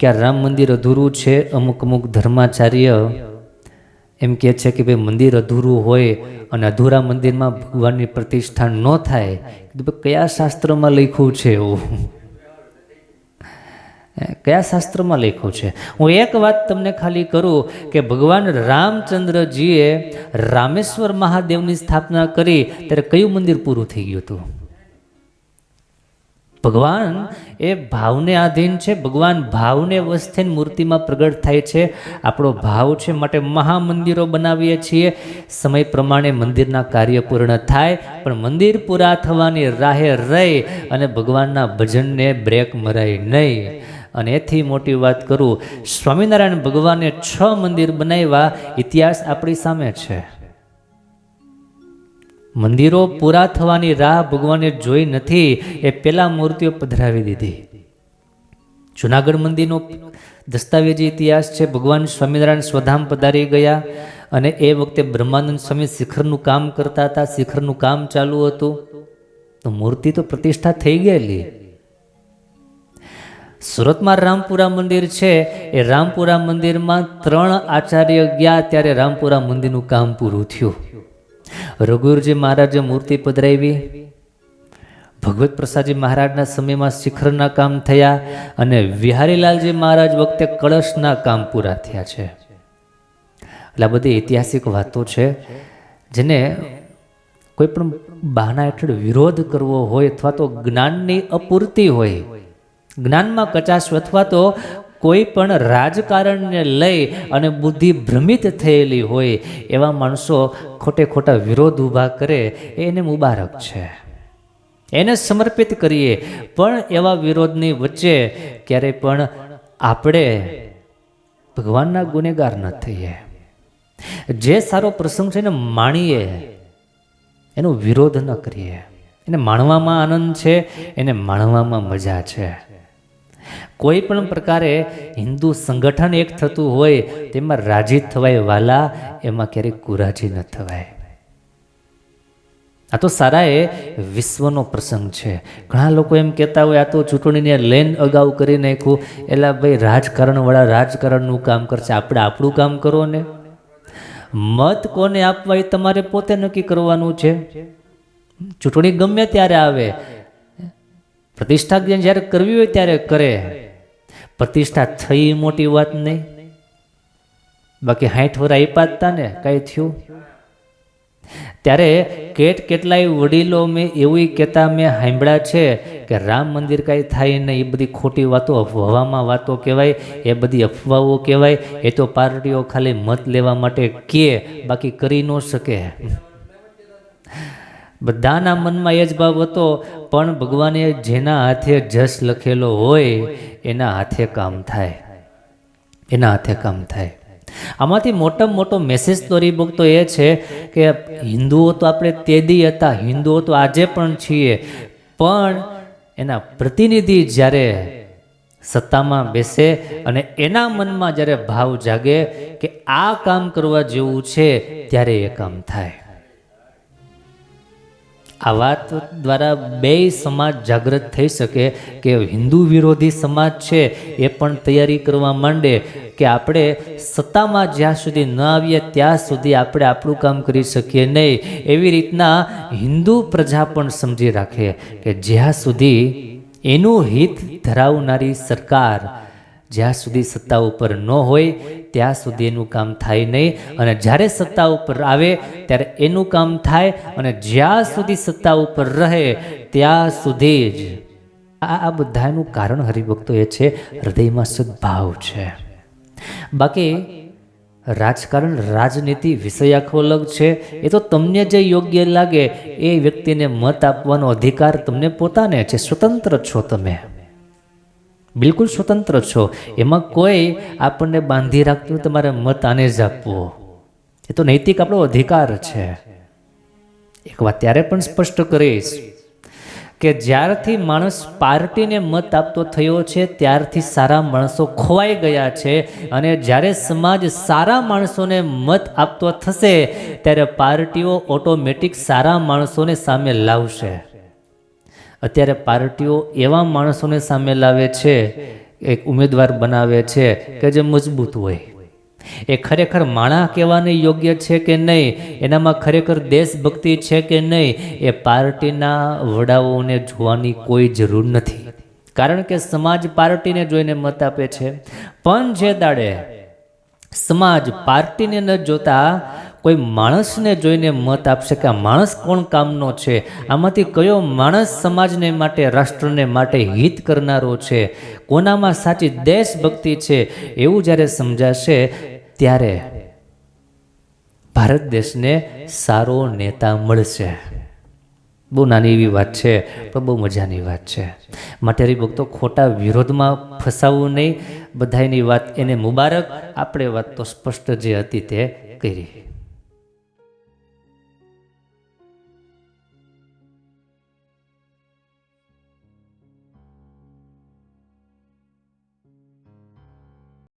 કે આ રામ મંદિર અધૂરું છે, અમુક અમુક ધર્માચાર્ય એમ કહે છે કે ભાઈ મંદિર અધૂરું હોય અને અધૂરા મંદિરમાં ભગવાનની પ્રતિષ્ઠા ન થાય કયા શાસ્ત્રમાં લખ્યું છે એવું? કયા શાસ્ત્રમાં લખ્યું છે? હું એક વાત તમને ખાલી કરું કે ભગવાન રામચંદ્રજીએ રામેશ્વર મહાદેવની સ્થાપના કરી, ત્યારે કયું મંદિર પૂરું થઈ ગયું હતું? ભગવાન એ ભાવને આધીન છે. ભગવાન ભાવને વસ્થિન મૂર્તિમાં પ્રગટ થાય છે. આપણો ભાવ છે માટે મહામંદિરો બનાવીએ છીએ. સમય પ્રમાણે મંદિરના કાર્ય પૂર્ણ થાય, પણ મંદિર પૂરા થવાની રાહે રહી અને ભગવાનના ભજનને બ્રેક મરાય નહીં. અને એથી મોટી વાત કરું, સ્વામિનારાયણ ભગવાને છ મંદિર બનાવ્યા. ઇતિહાસ આપણી સામે છે. મંદિરો પૂરા થવાની રાહ ભગવાને જોઈ નથી, એ પેલા મૂર્તિઓ પધરાવી દીધી. જુનાગઢ મંદિરનો દસ્તાવેજી ઇતિહાસ છે, ભગવાન સ્વામિનારાયણ સ્વધામ પધારી ગયા અને એ વખતે બ્રહ્માનંદ સ્વામી શિખરનું કામ કરતા હતા, શિખરનું કામ ચાલુ હતું. તો મૂર્તિ તો પ્રતિષ્ઠા થઈ ગયેલી. સુરતમાં રામપુરા મંદિર છે, એ રામપુરા મંદિરમાં ત્રણ આચાર્ય ગયા, ત્યારે રામપુરા મંદિરનું કામ પૂરું થયું. રઘુવીરજી મહારાજે મૂર્તિ પધરાવી. ભગવત પ્રસાદજી મહારાજના સમયમાં શિખરના કામ થયા અને વિહારીલાલજી મહારાજ વખતે કળશના કામ પૂરા થયા છે. એટલે આ બધી ઐતિહાસિક વાતો છે, જેને કોઈ પણ બહાના હેઠળ વિરોધ કરવો હોય અથવા તો જ્ઞાનની અપૂર્તિ હોય, જ્ઞાનમાં કચાશ અથવા તો કોઈ પણ રાજકારણને લઈ અને બુદ્ધિ ભ્રમિત થયેલી હોય એવા માણસો ખોટે ખોટા વિરોધ ઊભા કરે એને મુબારક છે. એને સમર્પિત કરીએ. પણ એવા વિરોધની વચ્ચે ક્યારેય પણ આપણે ભગવાનના ગુનેગાર ન થઈએ. જે સારો પ્રસંગ છે એને માણીએ. એનો વિરોધ ન કરીએ. એને માણવામાં આનંદ છે, એને માણવામાં મજા છે. કોઈ પણ પ્રકારે હિન્દુ સંગઠન એક થતું હોય, તેમાં રાજી થવાય વાલા, એમાં ક્યારેય કુરાજી ન થવાય. આ તો સારા એ વિશ્વનો પ્રસંગ છે. ઘણા લોકો એમ કહેતા હોય, આ તો ચૂંટણીને લેન અગાઉ કરી નાખ્યું. એટલે ભાઈ, રાજકારણવાળા રાજકારણનું કામ કરશે. આપણે આપણું કામ કરો ને. મત કોને આપવા એ તમારે પોતે નક્કી કરવાનું છે. ચૂંટણી ગમે ત્યારે આવે. પ્રતિષ્ઠા જ્યારે કરવી હોય ત્યારે કરે. પ્રતિષ્ઠા થઈ મોટી વાત નહીં. બાકી હાઠ વર આપ્યા ને, કાંઈ થયું? ત્યારે કેટ કેટલાય વડીલો મેં એવું કહેતા મેં સાંભળ્યા છે કે રામ મંદિર કાંઈ થાય નહીં, એ બધી ખોટી વાતો, અફવામાં વાતો કહેવાય, એ બધી અફવાઓ કહેવાય, એ તો પાર્ટીઓ ખાલી મત લેવા માટે કે, બાકી કરી ન શકે. બધાના મનમાં એ જ ભાવ હતો, પણ ભગવાને જેના હાથે જશ લખેલો હોય, એના હાથે કામ થાય. એના હાથે કામ થાય. આમાંથી મોટામાં મોટો મેસેજ તો રીબુક તો એ છે કે હિન્દુઓ તો આપણે તેદી હતા, હિન્દુઓ તો આજે પણ છીએ, પણ એના પ્રતિનિધિ જ્યારે સત્તામાં બેસે અને એના મનમાં જ્યારે ભાવ જાગે કે આ કામ કરવા જેવું છે, ત્યારે એ કામ થાય. આ વાત દ્વારા બે સમાજ જાગૃત થઈ શકે કે હિન્દુ વિરોધી સમાજ છે એ પણ તૈયારી કરવા માંડે કે આપણે સત્તામાં જ્યાં સુધી ન આવીએ ત્યાં સુધી આપણે આપણું કામ કરી શકીએ નહીં. એવી રીતના હિન્દુ પ્રજા પણ સમજી રાખે કે જ્યાં સુધી એનું હિત ધરાવનારી સરકાર જ્યાં સુધી સત્તા ઉપર ન હોય, ત્યાં સુધી એનું કામ થાય નહીં. અને જ્યારે સત્તા ઉપર આવે, ત્યારે એનું કામ થાય અને જ્યાં સુધી સત્તા ઉપર રહે, ત્યાં સુધી જ. આ બધાનું કારણ હરિભક્તો એ છે, હૃદયમાં સદભાવ છે. બાકી રાજકારણ રાજનીતિ વિષય આખો અલગ છે. એ તો તમને જે યોગ્ય લાગે, એ વ્યક્તિને મત આપવાનો અધિકાર તમને પોતાને છે. સ્વતંત્ર છો તમે. બિલકુલ સ્વતંત્ર છો. એમાં કોઈ આપણને બાંધી રાખતું તમારે મત આને જ આપવો. એ તો નૈતિક આપણો અધિકાર છે. એક વાત ત્યારે પણ સ્પષ્ટ કરીશ કે જ્યારથી માણસ પાર્ટીને મત આપતો થયો છે, ત્યારથી સારા માણસો ખોવાઈ ગયા છે અને જ્યારે સમાજ સારા માણસોને મત આપતો થશે, ત્યારે પાર્ટીઓ ઓટોમેટિક સારા માણસોને સામે લાવશે. અત્યારે પાર્ટીઓ એવા માણસોને સામે લાવે છે, એક ઉમેદવાર બનાવે છે કે જે મજબૂત હોય. એ ખરેખર માણા કહેવાને યોગ્ય છે કે નહીં? એનામાં ખરેખર દેશભક્તિ છે કે નહીં? એ પાર્ટીના વડાઓને જોવાની કોઈ જરૂર નથી. કારણ કે સમાજ પાર્ટીને જોઈને મત આપે છે. પણ જે દાડે સમાજ પાર્ટીને ન જોતા કોઈ માણસને જોઈને મત આપશે કે આ માણસ કોણ કામનો છે? આમાંથી કયો માણસ સમાજને માટે, રાષ્ટ્રને માટે હિત કરનારો છે? કોનામાં સાચી દેશભક્તિ છે? એવું જ્યારે સમજાશે, ત્યારે ભારત દેશને સારો નેતા મળશે. બહુ નાની એવી વાત છે, પણ બહુ મજાની વાત છે. માટે ભક્તો, ખોટા વિરોધમાં ફસાવવું નહીં. બધાની વાત એને મુબારક. આપણે વાત તો સ્પષ્ટ જે હતી તે કરી.